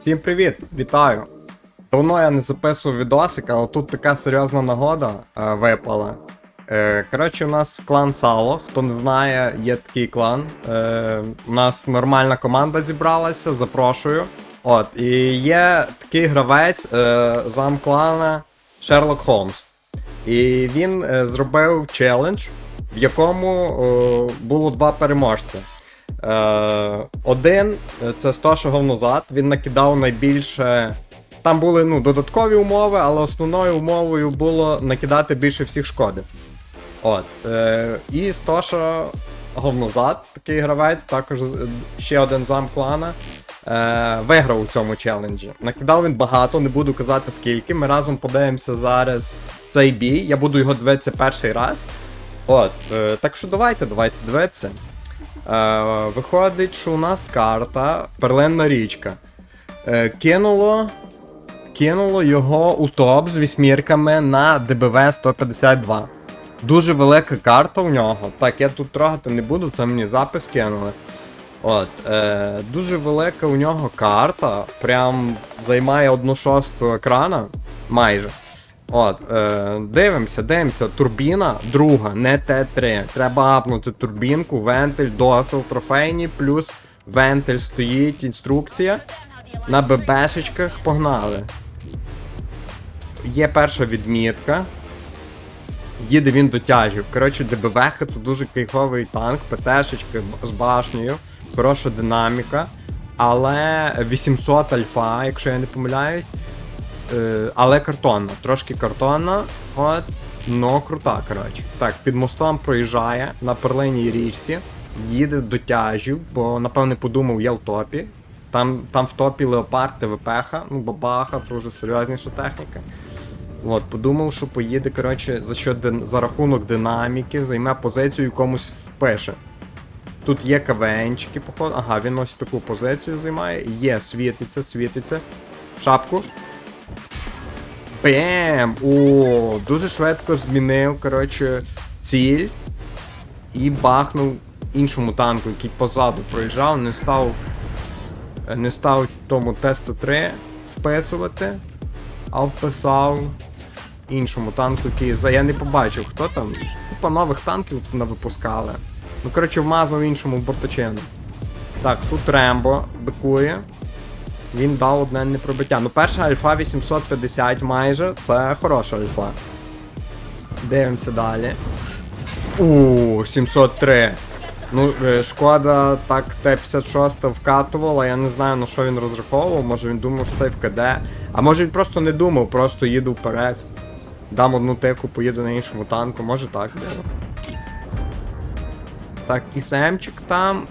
Всім привіт! Вітаю! Давно я не записував відосик, але тут така серйозна нагода е, випала. Е, коротше, у нас клан Сало. Хто не знає, є такий клан. Е, у нас нормальна команда зібралася, запрошую. От, і є такий гравець е, зам клана Шерлок Холмс. І він е, зробив челендж, в якому е, було два переможця. Е, один е, це 100 шагов назад. Він накидав найбільше. Там були ну, додаткові умови, але основною умовою було накидати більше всіх шкоди. От. Е, і 100 шагов назад, такий гравець, також е, ще один зам клана. Е, виграв у цьому челенджі. Накидав він багато, не буду казати скільки. Ми разом подивимося зараз цей бій. Я буду його дивитися перший раз. От, е, так що давайте, давайте дивитися. Е, виходить, що у нас карта Перлинна річка. Е, кинуло, кинуло його у топ з вісьмірками на ДБВ 152. Дуже велика карта у нього. Так, я тут трогати не буду, це мені запис кинули. От, е, дуже велика у нього карта. Прям займає одну шосту екрана. Майже. От, е, дивимося, дивимося. Турбіна друга, не Т3. Треба апнути турбінку, вентиль, досил, трофейні, плюс вентиль стоїть, інструкція. На ББшечках погнали. Є перша відмітка. Їде він до тяжів. Коротше, ДБВХ це дуже кайфовий танк, ПТшечки з башнею, хороша динаміка. Але 800 альфа, якщо я не помиляюсь. Е, але картонна, трошки картонна, от, но крута, коротше. Так, під мостом проїжджає на перлиній річці, їде до тяжів, бо напевне подумав, я в топі. Там, там в топі Леопард, ТВПХ, ну бабаха, це вже серйозніша техніка. От, подумав, що поїде, коротше, за що за рахунок динаміки, займе позицію і комусь впише. Тут є КВНчики, походу. Ага, він ось таку позицію займає. Є, світиться, світиться. Шапку. Бем! О, дуже швидко змінив, коротше, ціль. І бахнув іншому танку, який позаду проїжджав, не став. Не став тому Т-103 вписувати, а вписав іншому танку, який. Я не побачив, хто там. Купа нових танків тут навипускали. Ну, коротше, вмазав іншому борточину. Так, тут Рембо бикує. Він дав одне непробиття. Ну, перша альфа 850 майже, це хороша альфа. Дивимося далі. У 703. Ну, е, шкода так Т-56 вкатувала, я не знаю на що він розраховував, може він думав, що це КД. А може він просто не думав, просто їду вперед. Дам одну тику, поїду на іншому танку, може так було. Так, і семчик там,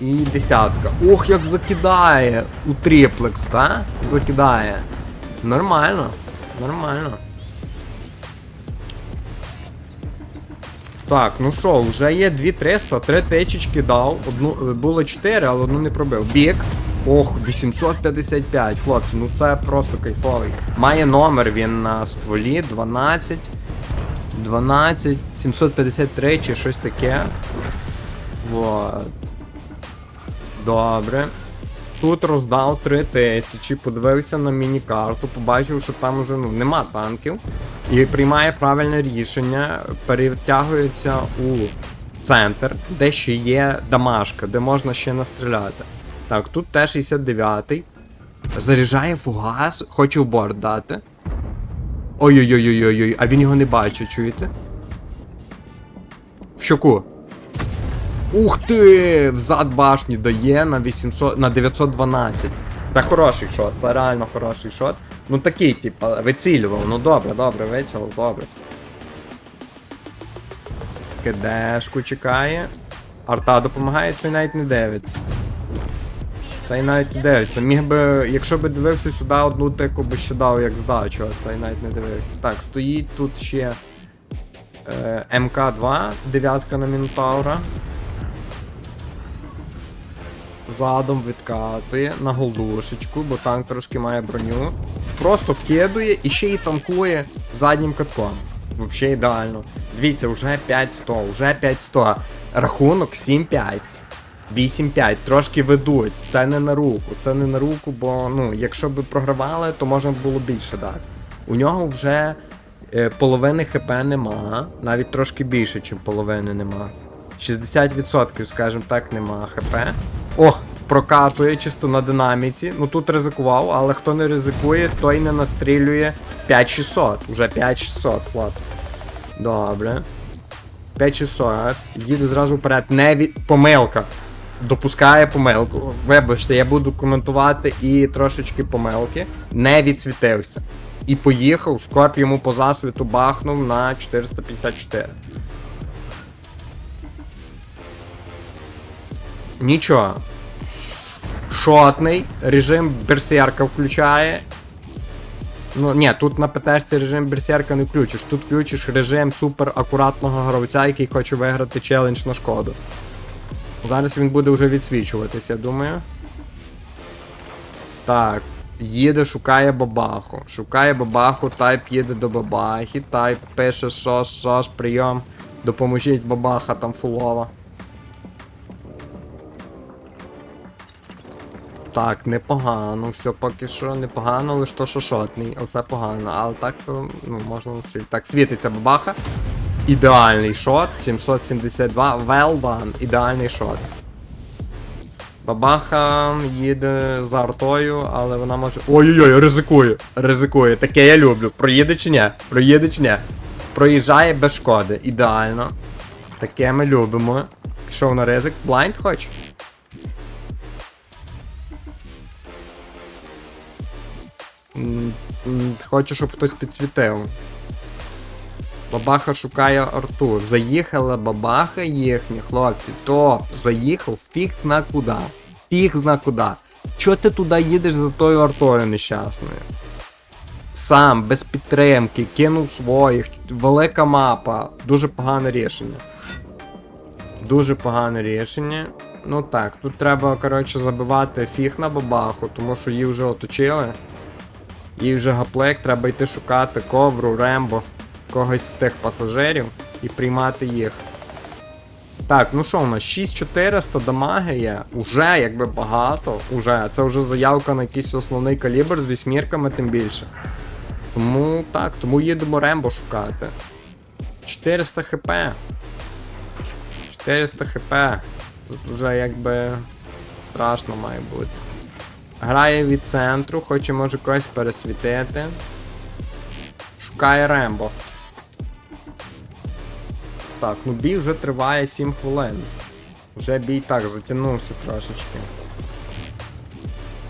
і десятка. Ох, як закидає у триплекс, та? Закидає. Нормально. Нормально. Так, ну що, вже є 2300, три тичечки дав. Одну, е, було 4, але одну не пробив. Бік. Ох, 855, хлопці, ну це просто кайфовий. Має номер він на стволі 12. 12, 753 чи щось таке. Вот. Добре. Тут роздав 3000, подивився на міні-карту, побачив, що там уже ну, нема танків. І приймає правильне рішення, перетягується у центр, де ще є дамашка, де можна ще настріляти. Так, тут Т-69. Заряджає фугас, хоче в борт дати. Ой-ой-ой-ой-ой, а він його не бачить, чуєте? В щоку. Ух ти! Взад башні дає на 800, на 912. Це хороший шот, це реально хороший шот. Ну такий, типа, вицілював. Ну добре, добре, вицілив, добре. Кидешку чекає. Арта допомагає, цей навіть не дивиться. Цей навіть не дивиться. Міг би, якщо би дивився сюди одну тику би ще дав як здачу, а цей навіть не дивився. Так, стоїть тут ще е, МК2, дев'ятка на Мінотавра. Задом відкатує на голдушечку, бо танк трошки має броню. Просто вкидує і ще й танкує заднім катком. Взагалі ідеально. Дивіться, вже 5-100, вже 5-100. Рахунок 7-5. 8-5, трошки ведуть. Це не на руку. Це не на руку, бо ну, якщо б програвали, то можна було більше дати. У нього вже е, половини ХП нема, навіть трошки більше, ніж половини нема. 60%, скажімо так, нема ХП. Ох, прокатує чисто на динаміці. Ну тут ризикував, але хто не ризикує, той не настрілює 5600. Уже 5600, хлопці. Добре. 5600. Їде зразу вперед. Не від... Помилка. Допускає помилку. Вибачте, я буду коментувати і трошечки помилки. Не відсвітився. І поїхав, Скорп йому по засвіту бахнув на 454. Нічого. Шотний, режим берсерка включає. Ну, ні, тут на ПТшці режим берсерка не включиш. Тут включиш режим супер акуратного гравця, який хоче виграти челендж на шкоду. Зараз він буде вже відсвічуватись, я думаю. Так. Їде, шукає бабаху. Шукає бабаху, тайп їде до бабахи, тайп пише сос, сос, прийом. Допоможіть бабаха там фулова. Так, непогано, все поки що непогано, лише то, що. Оце погано, але так то ну, можна настріляти. Так, світиться бабаха. Ідеальний шот. 772. Well done. Ідеальний шот. Бабаха їде за артою, але вона може. Ой-ой-ой, ризикує. Ризикує. Таке я люблю. Проїде чи ні? Проїде чи ні? Проїжджає без шкоди. Ідеально. Таке ми любимо. Пішов на ризик. Блайнд хоч? Хочу, щоб хтось підсвітив. Бабаха шукає арту. Заїхала бабаха їхня, хлопці. Топ, заїхав, фіг зна куди. Фіг зна куди. Чо ти туди їдеш за тою артою нещасною? Сам, без підтримки, кинув своїх, велика мапа. Дуже погане рішення. Дуже погане рішення. Ну так, тут треба, коротше, забивати фіг на бабаху, тому що її вже оточили. Їй вже гаплек, треба йти шукати ковру, рембо, когось з тих пасажирів і приймати їх. Так, ну що у нас? 6400 дамаги є. Уже якби багато. Уже. Це вже заявка на якийсь основний калібр з вісьмірками, тим більше. Тому так, тому їдемо рембо шукати. 400 хп. 400 хп. Тут вже якби страшно має бути. Грає від центру, хоче може когось пересвітити. Шукає Рембо. Так, ну бій вже триває 7 хвилин. Вже бій так затягнувся трошечки.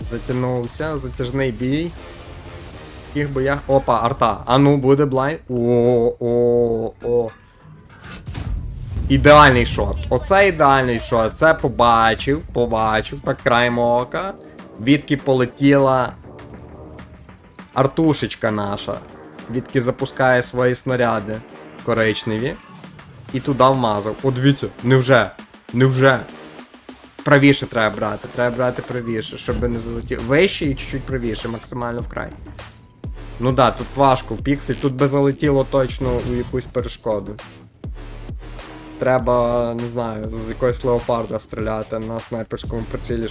Затягнувся, затяжний бій. В яких боях. Опа, арта. А ну буде блайнд. О, о, о. Ідеальний шот. Оце ідеальний шот. Це побачив, побачив, так краєм ока. Відки полетіла артушечка наша. Відки запускає свої снаряди коричневі. І туди вмазав. О, дивіться, невже? Невже? Правіше треба брати, треба брати правіше, щоб не залетіло. Вище і чуть-чуть правіше, максимально вкрай. Ну да, тут важко, піксель, тут би залетіло точно у якусь перешкоду. Треба, не знаю, з якогось леопарда стріляти на снайперському прицілі,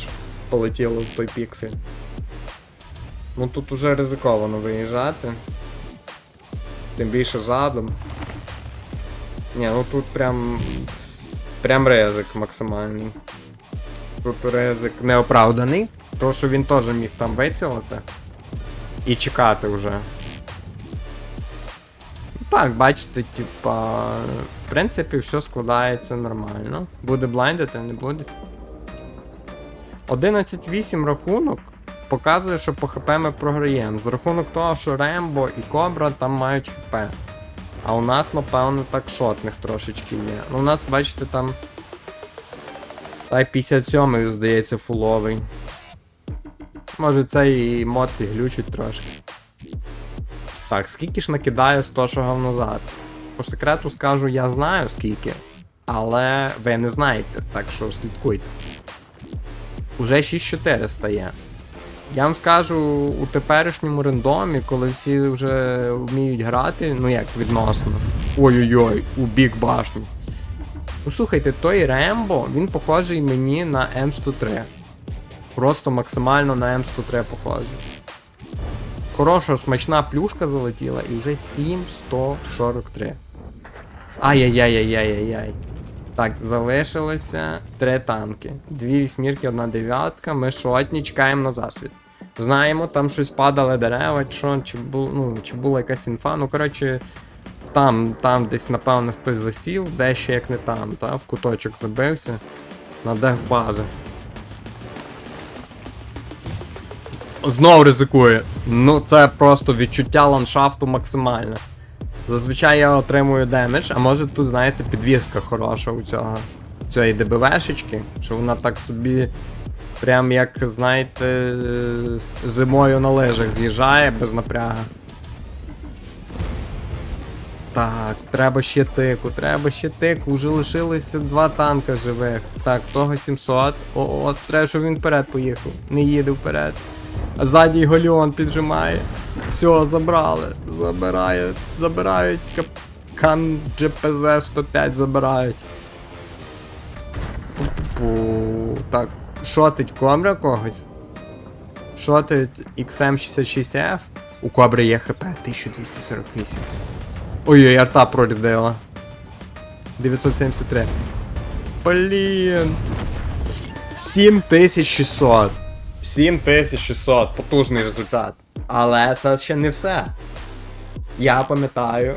полетіло в той піксель. Ну тут уже ризиковано виїжджати. Тим більше задом. Ні, ну тут прям. Прям ризик максимальний. Тут ризик неоправданий, тому що він теж міг там вицілити. І чекати вже. Так, бачите, типа. В принципі, все складається нормально. Буде блайндити, не буде. 11-8 рахунок показує, що по ХП ми програємо. За рахунок того, що Рембо і Кобра там мають ХП. А у нас, напевно, так шотних трошечки є. Ну, у нас, бачите, там. Та й 57 здається, фуловий. Може цей мод і глючить трошки. Так, скільки ж накидає 100 шагів назад? По секрету скажу, я знаю скільки, але ви не знаєте, так що слідкуйте. Уже 6400 є. Я вам скажу, у теперішньому рандомі, коли всі вже вміють грати, ну як відносно. Ой-ой-ой, у бік башню. Ну слухайте, той Рембо, він похожий мені на М103. Просто максимально на М103 похожий. Хороша, смачна плюшка залетіла і вже 7143. Ай-яй-яй-яй-яй-яй. Так, залишилося три танки. Дві вісьмірки, одна дев'ятка. Ми шотні, чекаємо на засвіт. Знаємо, там щось падали дерева, чи що, чи, бу, ну, чи була якась інфа. Ну, коротше, там, там десь, напевно, хтось засів, де ще як не там, та, в куточок забився. На деф-бази. Знов ризикує. Ну, це просто відчуття ландшафту максимальне. Зазвичай я отримую демедж, а може тут, знаєте, підвізка хороша у цього. Цієї ДБВшечки, що вона так собі. Прям як, знаєте, зимою на лижах з'їжджає без напряга. Так, треба ще тику, треба ще тику, уже лишилося два танка живих. Так, того 700. О, о, треба, щоб він вперед поїхав. Не їде вперед. А ззаді Голіон піджимає. Все, забрали. Забирають, забирають. Капкан GPZ 105 забирають. Пу, Так, шотить Кобра когось. Шотить XM66F. У Кобри є ХП 1248. Ой-ой, арта пролік дала. 973. Блін. 7600. 7600. Потужний результат. Але це ще не все. Я пам'ятаю.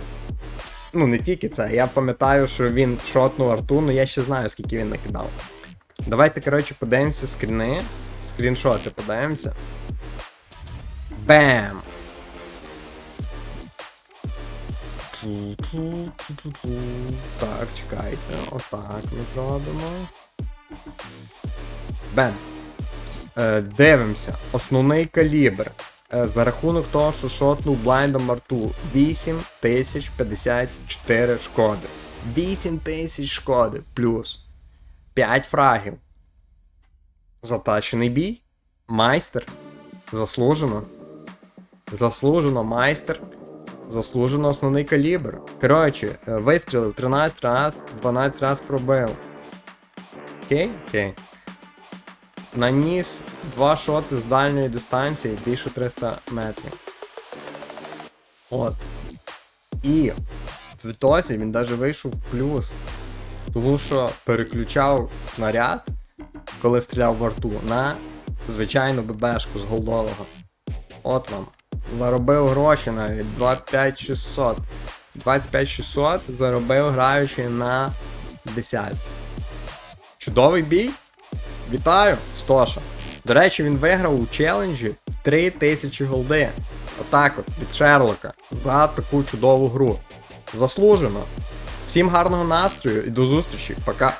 Ну, не тільки це, я пам'ятаю, що він шотнув арту, ну я ще знаю, скільки він накидав. Давайте, коротше, подивимося скріни. Скріншоти подивимося. Бем! Так, чекайте, отак ми зробимо. Бем. Е, дивимося. Основний калібр. Е, за рахунок того, що шотнув блайндом арту 8054 шкоди. 8000 шкоди плюс 5 фрагів. Затащений бій. Майстер. Заслужено. Заслужено майстер. Заслужено основний калібр. Коротше, е, вистрілив 13 раз, 12 раз пробив. Окей? Окей. Наніс два шоти з дальньої дистанції більше 300 метрів. От. І в ітозі він навіть вийшов в плюс. Тому що переключав снаряд, коли стріляв в арту, на звичайну ББшку з голдового. От вам. Заробив гроші навіть 25600. 25600 заробив граючи на 10. Чудовий бій. Вітаю, Стоша. До речі, він виграв у челенджі 3000 голди. Отак от, від Шерлока. За таку чудову гру. Заслужено. Всім гарного настрою і до зустрічі. Пока.